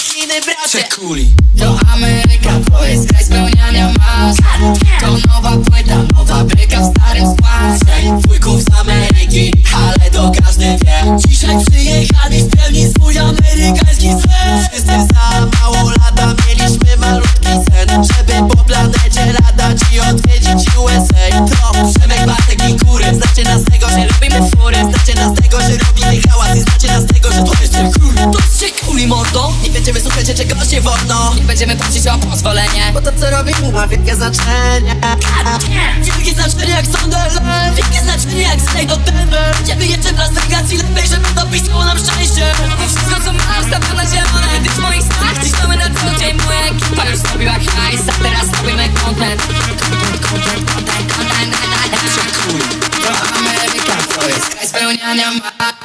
Chiny, bracie. Czekuli To Ameryka, to jest kraj spełniania marzeń. To nowa płyta, nowa bryka w starym składzie. Wujków z Ameryki, ale to każdy wie. Dzisiaj przyjechali spełnić swój amerykański sen Wszyscy za mało lata mieliśmy malutki sen. Żeby po planecie latać i odwiedzić USA. To Przemek, Bartek i Kury. Znacie nas z tego, że robimy fury. Znacie nas z tego, że się w okno I będziemy prosić o pozwolenie. Bo to co robimy ma wielkie znaczenie. Wielkie znaczenie jak Sunderland Wielkie znaczenie jak Snake do Denver Kiedy jeszcze w Las Vegas lepiej, żeby to pisało nam szczęście? Wszystko co mam stawia na zielone Gdy w moich snach cisnąłem na co dzień Moja ekipa już zrobiła hajs. A teraz robimy content Content, content, content, content, content, content, content, content, content, content, content, content, content, content, content,